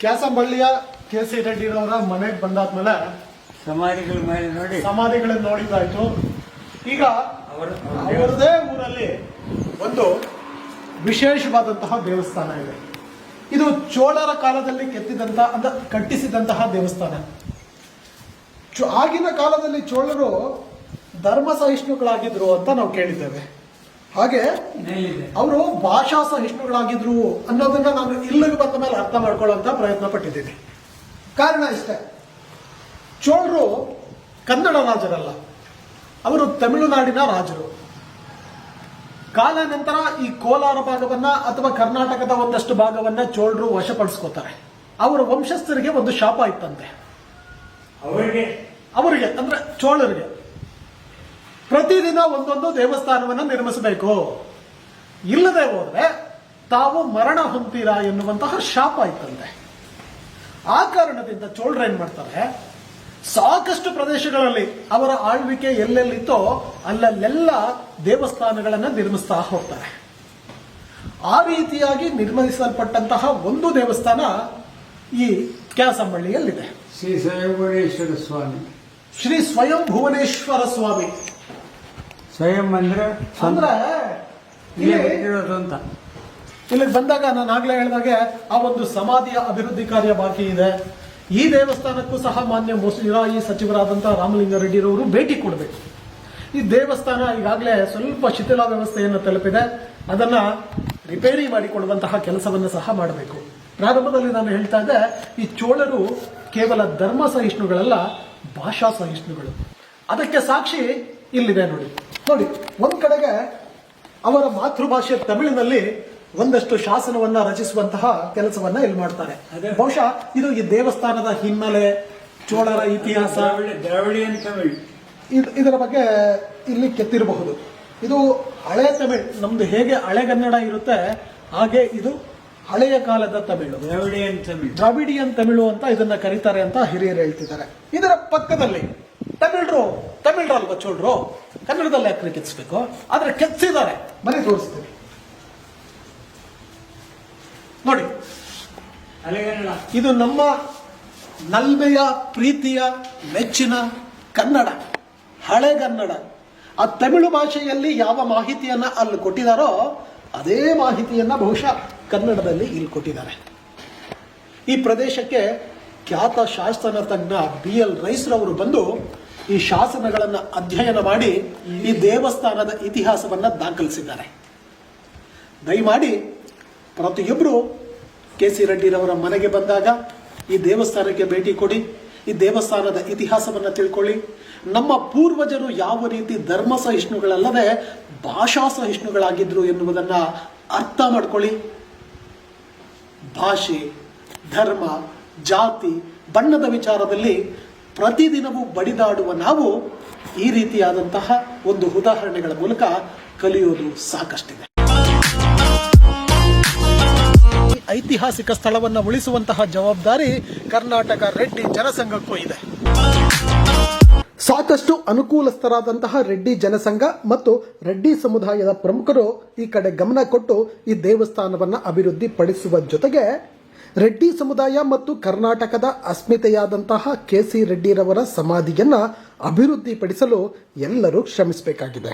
ಕ್ಯಾಸಂಬಳ್ಳಿಯ K C ರೆಡ್ಡಿರವರ ಮನೆಗೆ ಬಂದಾದ್ಮೇಲೆ ಸಮಾಧಿಗಳ ಮೇಲೆ ನೋಡಿ. ಸಮಾಧಿಗಳನ್ನು ನೋಡಿದ್ದಾಯ್ತು. ಈಗ ಅವರು ಅವರದೇ ಊರಲ್ಲಿ ಒಂದು ವಿಶೇಷವಾದಂತಹ ದೇವಸ್ಥಾನ ಇದೆ. ಇದು ಚೋಳರ ಕಾಲದಲ್ಲಿ ಕೆತ್ತಿದಂತ ಅಂದ ಕಟ್ಟಿಸಿದಂತಹ ದೇವಸ್ಥಾನ. ಆಗಿನ ಕಾಲದಲ್ಲಿ ಚೋಳರು ಧರ್ಮ ಸಹಿಷ್ಣುಗಳಾಗಿದ್ರು ಅಂತ ನಾವು ಕೇಳಿದ್ದೇವೆ. ಹಾಗೆ ಅವರು ಭಾಷಾ ಸಹಿಷ್ಣುಗಳಾಗಿದ್ರು ಅನ್ನೋದನ್ನ ನಾನು ಇಲ್ಲಿಗೆ ಬಂದ ಮೇಲೆ ಅರ್ಥ ಮಾಡ್ಕೊಳ್ಳುವಂತ ಪ್ರಯತ್ನ ಪಟ್ಟಿದ್ದೀನಿ. ಕಾರಣ ಇಷ್ಟೇ. ಚೋಳರು ಕನ್ನಡ ರಾಜರಲ್ಲ. ಅವರು ತಮಿಳುನಾಡಿನ ರಾಜರು. ಕಾಲ ನಂತರ ಈ ಕೋಲಾರ ಭಾಗವನ್ನ ಅಥವಾ ಕರ್ನಾಟಕದ ಒಂದಷ್ಟು ಭಾಗವನ್ನ ಚೋಳರು ವಶಪಡಿಸ್ಕೋತಾರೆ. ಅವರ ವಂಶಸ್ಥರಿಗೆ ಒಂದು ಶಾಪ ಇತ್ತಂತೆ. ಅವರಿಗೆ? ಅವರಿಗೆ ಅಂದ್ರೆ ಚೋಳರಿಗೆ. ಪ್ರತಿದಿನ ಒಂದೊಂದು ದೇವಸ್ಥಾನವನ್ನು ನಿರ್ಮಿಸಬೇಕು. ಇಲ್ಲದೆ ಹೋದ್ರೆ ತಾವು ಮರಣ ಹೊಂತೀರಾ ಎನ್ನುವಂತಹ ಶಾಪ ಇತ್ತಂತೆ. ಆ ಕಾರಣದಿಂದ ಚೋಳರು ಏನ್ ಮಾಡ್ತಾರೆ? ಸಾಕಷ್ಟು ಪ್ರದೇಶಗಳಲ್ಲಿ ಅವರ ಆಳ್ವಿಕೆ ಎಲ್ಲೆಲ್ಲಿತ್ತೋ ಅಲ್ಲಲ್ಲೆಲ್ಲ ದೇವಸ್ಥಾನಗಳನ್ನು ನಿರ್ಮಿಸ್ತಾ ಹೋಗ್ತಾರೆ. ಆ ರೀತಿಯಾಗಿ ನಿರ್ಮಿಸಲ್ಪಟ್ಟಂತಹ ಒಂದು ದೇವಸ್ಥಾನ ಈ ಕ್ಯಾಸಂಬಳ್ಳಿಯಲ್ಲಿದೆ. ಶ್ರೀ ಸ್ವಯಂಭುವನೇಶ್ವರ ಸ್ವಾಮಿ. ಶ್ರೀ ಸ್ವಯಂ ಭುವನೇಶ್ವರ ಸ್ವಾಮಿ. ಸ್ವಯಂ ಅಂದ್ರೆ ಸ್ವಂತ. ಅಂದ್ರೆ ಇಲ್ಲೇ ಇಲ್ಲಿ ಅಂತ ಇಲ್ಲಿಗೆ ಬಂದಾಗ ನಾನು ಆಗ್ಲೇ ಹೇಳಿದಾಗೆ ಆ ಒಂದು ಸಮಾಧಿಯ ಅಭಿವೃದ್ಧಿ ಕಾರ್ಯ ಬಾಕಿ ಇದೆ. ಈ ದೇವಸ್ಥಾನಕ್ಕೂ ಸಹ ಮಾನ್ಯ ಮುಸ್ಲಿರಾಯಿ ಸಚಿವರಾದಂತಹ ರಾಮಲಿಂಗಾರೆಡ್ಡಿರವರು ಭೇಟಿ ಕೊಡಬೇಕು. ಈ ದೇವಸ್ಥಾನ ಈಗಾಗಲೇ ಸ್ವಲ್ಪ ಶಿಥಿಲ ವ್ಯವಸ್ಥೆಯನ್ನು ತಲುಪಿದೆ. ಅದನ್ನ ರಿಪೇರಿ ಮಾಡಿಕೊಡುವಂತಹ ಕೆಲಸವನ್ನು ಸಹ ಮಾಡಬೇಕು. ಪ್ರಾರಂಭದಲ್ಲಿ ನಾನು ಹೇಳ್ತಾ ಇದ್ದೆ ಈ ಚೋಳರು ಕೇವಲ ಧರ್ಮ ಸಹಿಷ್ಣುಗಳಲ್ಲ ಭಾಷಾ ಸಹಿಷ್ಣುಗಳು. ಅದಕ್ಕೆ ಸಾಕ್ಷಿ ಇಲ್ಲಿದೆ ನೋಡಿ. ನೋಡಿ ಒಂದ್ ಕಡೆಗೆ ಅವರ ಮಾತೃಭಾಷೆ ತಮಿಳಿನಲ್ಲಿ ಒಂದಷ್ಟು ಶಾಸನವನ್ನ ರಚಿಸುವಂತಹ ಕೆಲಸವನ್ನ ಇಲ್ಲಿ ಮಾಡ್ತಾರೆ. ಬಹುಶಃ ಇದು ಈ ದೇವಸ್ಥಾನದ ಹಿನ್ನೆಲೆ ಚೋಳರ ಇತಿಹಾಸ. ಇದರ ಬಗ್ಗೆ ಇಲ್ಲಿ ಕೆತ್ತಿರಬಹುದು. ಇದು ಹಳೆ ತಮಿಳ್ ನಮ್ದು ಹೇಗೆ ಹಳೆಗನ್ನಡ ಇರುತ್ತೆ ಹಾಗೆ ಇದು ಹಳೆಯ ಕಾಲದ ತಮಿಳು. ದ್ರಾವಿಡಿಯನ್ ತಮಿಳು. ದ್ರಾವಿಡಿಯನ್ ತಮಿಳು ಅಂತ ಇದನ್ನ ಕರೀತಾರೆ ಅಂತ ಹಿರಿಯರು ಹೇಳ್ತಿದ್ದಾರೆ. ಇದರ ಪಕ್ಕದಲ್ಲಿ ತಮಿಳ್ರು ಅಲ್ವಾ ಚೋಳ್ರು ಕನ್ನಡದಲ್ಲಿ ಯಾಕೆ ಕೆತ್ತಿಸ್ಬೇಕು. ಆದರೆ ಕೆತ್ತಿದ್ದಾರೆ. ಬನ್ನಿ ತೋರಿಸ್ತೀವಿ ನೋಡಿ. ಇದು ನಮ್ಮ ನಲ್ಮೆಯ ಪ್ರೀತಿಯ ಮೆಚ್ಚಿನ ಕನ್ನಡ ಹಳೆಗನ್ನಡ ಆ ತಮಿಳು ಭಾಷೆಯಲ್ಲಿ ಯಾವ ಮಾಹಿತಿಯನ್ನ ಅಲ್ಲಿ ಕೊಟ್ಟಿದಾರೋ, ಅದೇ ಮಾಹಿತಿಯನ್ನ ಬಹುಶಃ ಕನ್ನಡದಲ್ಲಿ ಇಲ್ಲಿ ಕೊಟ್ಟಿದ್ದಾರೆ. ಈ ಪ್ರದೇಶಕ್ಕೆ ಖ್ಯಾತ ಶಾಸ್ತ್ರನ ತಜ್ಞ ಬಿ ಎಲ್ ರೈಸ್ರವರು ಬಂದು ಈ ಶಾಸನಗಳನ್ನು ಅಧ್ಯಯನ ಮಾಡಿ ಈ ದೇವಸ್ಥಾನದ ಇತಿಹಾಸವನ್ನು ದಾಖಲಿಸಿದ್ದಾರೆ. ದಯಮಾಡಿ ಪ್ರತಿಯೊಬ್ಬರು ಕೆ ಸಿ ರೆಡ್ಡಿರವರ ಮನೆಗೆ ಬಂದಾಗ ಈ ದೇವಸ್ಥಾನಕ್ಕೆ ಭೇಟಿ ಕೊಡಿ, ಈ ದೇವಸ್ಥಾನದ ಇತಿಹಾಸವನ್ನು ತಿಳ್ಕೊಳ್ಳಿ. ನಮ್ಮ ಪೂರ್ವಜರು ಯಾವ ರೀತಿ ಧರ್ಮ ಸಹಿಷ್ಣುಗಳಲ್ಲದೆ ಭಾಷಾ ಸಹಿಷ್ಣುಗಳಾಗಿದ್ದರು ಎನ್ನುವುದನ್ನು ಅರ್ಥ ಮಾಡ್ಕೊಳ್ಳಿ. ಭಾಷೆ, ಧರ್ಮ, ಜಾತಿ, ಬಣ್ಣದ ವಿಚಾರದಲ್ಲಿ ಪ್ರತಿದಿನವೂ ಬಡಿದಾಡುವ ನಾವು ಈ ರೀತಿಯಾದಂತಹ ಒಂದು ಉದಾಹರಣೆಗಳ ಮೂಲಕ ಕಲಿಯೋದು ಸಾಕಷ್ಟಿದೆ. ಐತಿಹಾಸಿಕ ಸ್ಥಳವನ್ನು ಉಳಿಸುವಂತಹ ಜವಾಬ್ದಾರಿ ಕರ್ನಾಟಕ ರೆಡ್ಡಿ ಜನಸಂಘಕ್ಕೂ ಇದೆ. ಸಾಕಷ್ಟು ಅನುಕೂಲಸ್ಥರಾದಂತಹ ರೆಡ್ಡಿ ಜನಸಂಘ ಮತ್ತು ರೆಡ್ಡಿ ಸಮುದಾಯದ ಪ್ರಮುಖರು ಈ ಕಡೆ ಗಮನ ಕೊಟ್ಟು ಈ ದೇವಸ್ಥಾನವನ್ನು ಅಭಿವೃದ್ಧಿಪಡಿಸುವ ಜೊತೆಗೆ ರೆಡ್ಡಿ ಸಮುದಾಯ ಮತ್ತು ಕರ್ನಾಟಕದ ಅಸ್ಮಿತೆಯಾದಂತಹ ಕೆ ಸಿ ರೆಡ್ಡಿರವರ ಸಮಾಧಿಯನ್ನ ಅಭಿವೃದ್ಧಿಪಡಿಸಲು ಎಲ್ಲರೂ ಶ್ರಮಿಸಬೇಕಾಗಿದೆ.